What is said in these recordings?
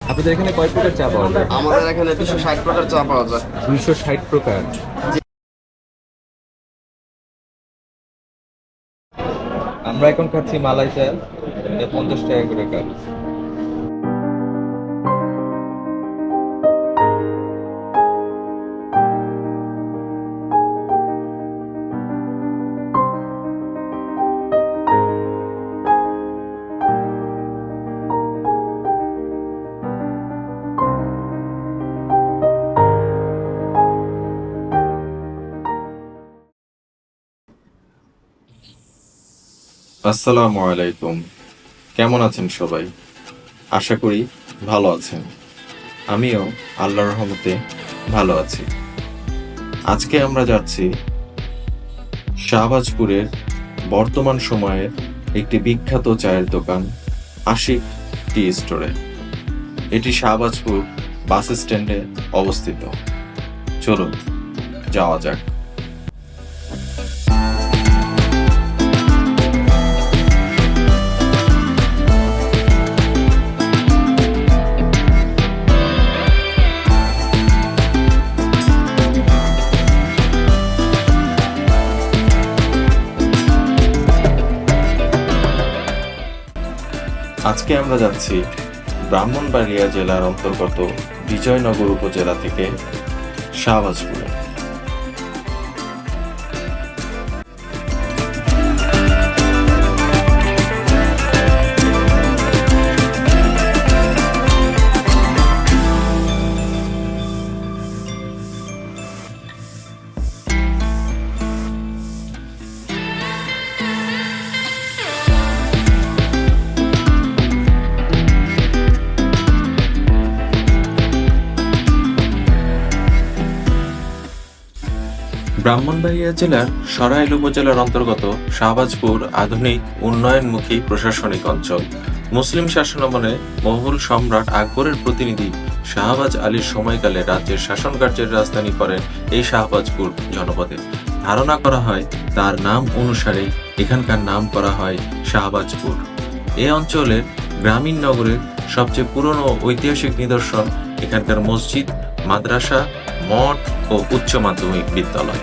আপনাদের এখানে কয় প্রকার চা পাওয়া যায়? আমাদের এখানে দুশো ষাট প্রকার চা পাওয়া যায়। দুইশো ষাট প্রকার? আমরা এখন খাচ্ছি মালাই চা এটা পঞ্চাশ টাকা করে কাপ আসসালামু আলাইকুম। কেমন আছেন সবাই? আশা করি ভালো আছেন। আমিও আল্লাহর রহমতে ভালো আছি। আজকে আমরা যাচ্ছি শাহবাজপুরের বর্তমান সময়ের একটি বিখ্যাত চায়ের দোকান আশিক টি স্টোরে। এটি শাহবাজপুর বাস স্ট্যান্ডে অবস্থিত। চলুন, যাওয়া যাক। আজকে আমরা যাচ্ছি ব্রাহ্মণবাড়িয়া জেলার অন্তর্গত বিজয়নগর উপজেলা থেকে শাহবাজপুরে। ব্রাহ্মণবাড়িয়া জেলার সরাইল উপজেলার অন্তর্গত শাহবাজপুর আধুনিক উন্নয়নমুখী প্রশাসনিক অঞ্চল। মুসলিম শাসনামলে মোগল সম্রাট আকবরের প্রতিনিধি শাহবাজ আলীর সময়কালে রাজ্যের শাসন কার্যের রাজধানী করেন এই শাহবাজপুর জনপদে। ধারণা করা হয়, তার নাম অনুসারে এখানকার নাম করা হয় শাহবাজপুর। এই অঞ্চলের গ্রামীণ নগরের সবচেয়ে পুরনো ঐতিহাসিক নিদর্শন এখানকার মসজিদ মাদ্রাসা মঠ ও উচ্চ মাধ্যমিক বিদ্যালয়।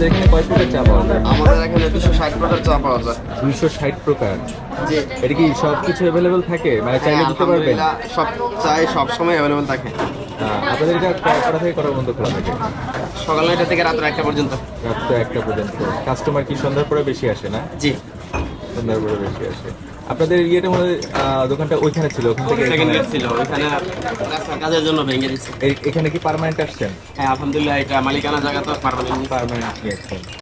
আপনাদের এখানে কয় প্রকার চা পাওয়া যায়? আমাদের এখানে দুশো ষাট প্রকার চা পাওয়া যায়। দুইশো ষাট প্রকার? জি। এটা কি সব কিছু অ্যাভেলেবেল থাকে? মানে চাইলে দিতে পারবেন? সব চাই সব সময় অ্যাভেলেবেল থাকে। আপনাদের এটা কটা থেকে কটা পর্যন্ত খোলা থাকে? সকাল নয়টা থেকে রাত একটা পর্যন্ত। রাত একটা পর্যন্ত। কাস্টমার কি সন্ধ্যার পরে বেশি আসে না? জি। সন্ধ্যার পরে বেশি আসে। আপনাদের ইয়েটা মনে দোকানটা ওইখানে ছিল ওখান থেকে সেকেন্ড গেট ছিল ওইখানে কাজের জন্য ভেঙে দিচ্ছে এখানে কি পার্মানেন্ট আসছেন? হ্যাঁ আলহামদুলিল্লাহ এটা মালিকানা জায়গা তো পার্মানেন্ট পার্মানেন্ট আসছেন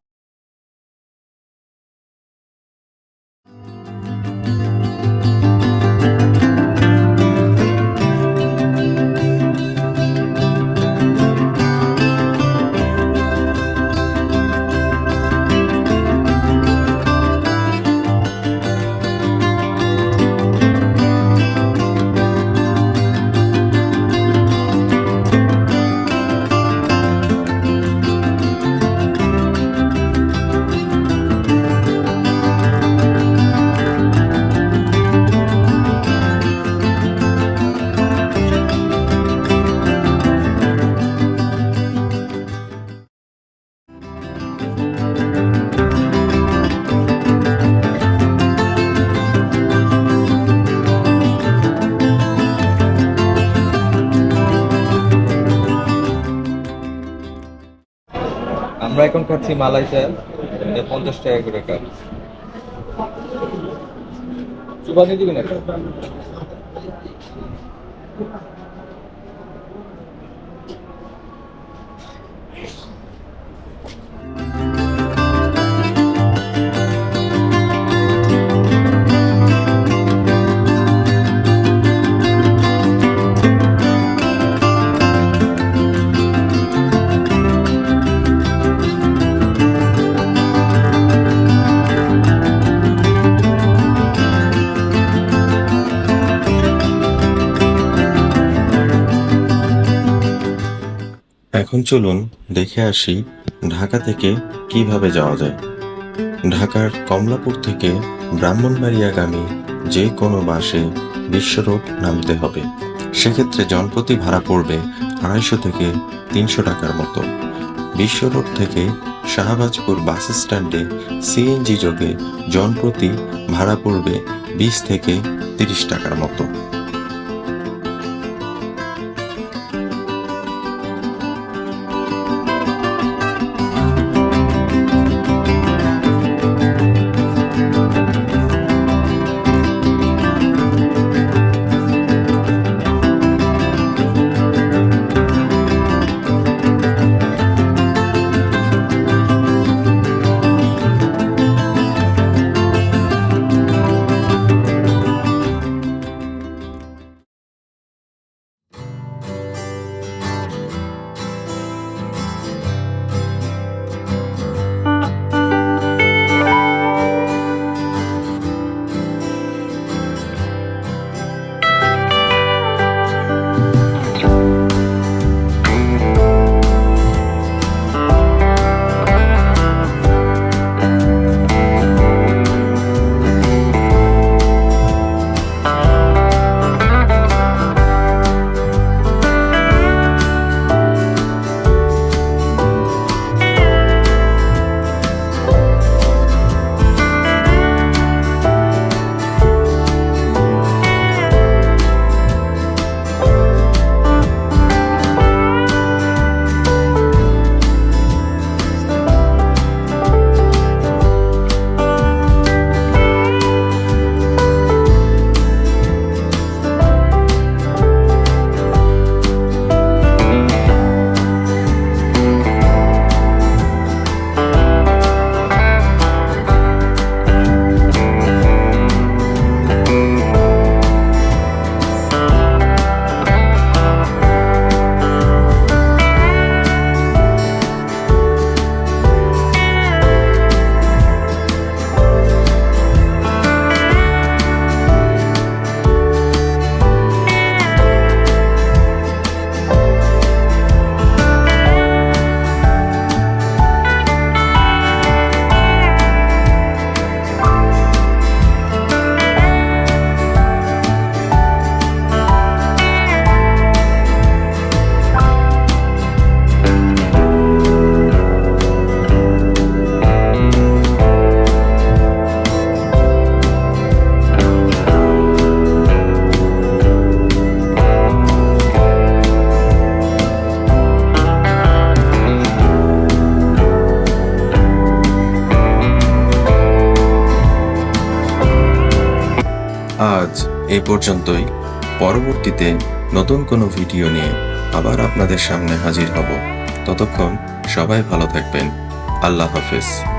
আমরা এখন খাচ্ছি মালাই চাল পঞ্চাশ টাকা করে কাপ চুপানি দিবেন একটা এখন চলুন দেখে আসি ঢাকা থেকে কীভাবে যাওয়া যায়। ঢাকার কমলাপুর থেকে ব্রাহ্মণবাড়িয়াগামী যে কোনো বাসে বিশ্বরোড নামতে হবে। সেক্ষেত্রে জনপ্রতি ভাড়া পড়বে আড়াইশো থেকে তিনশো টাকার মতো। বিশ্ব রোড থেকে শাহবাজপুর বাস স্ট্যান্ডে সিএনজি যোগে জনপ্রতি ভাড়া পড়বে বিশ থেকে তিরিশ টাকার মতো। পর্যন্তই। পরবর্তীতে নতুন কোনো ভিডিও নিয়ে আবার আপনাদের সামনে হাজির হব। ততক্ষণ সবাই ভালো থাকবেন। আল্লাহ হাফেজ।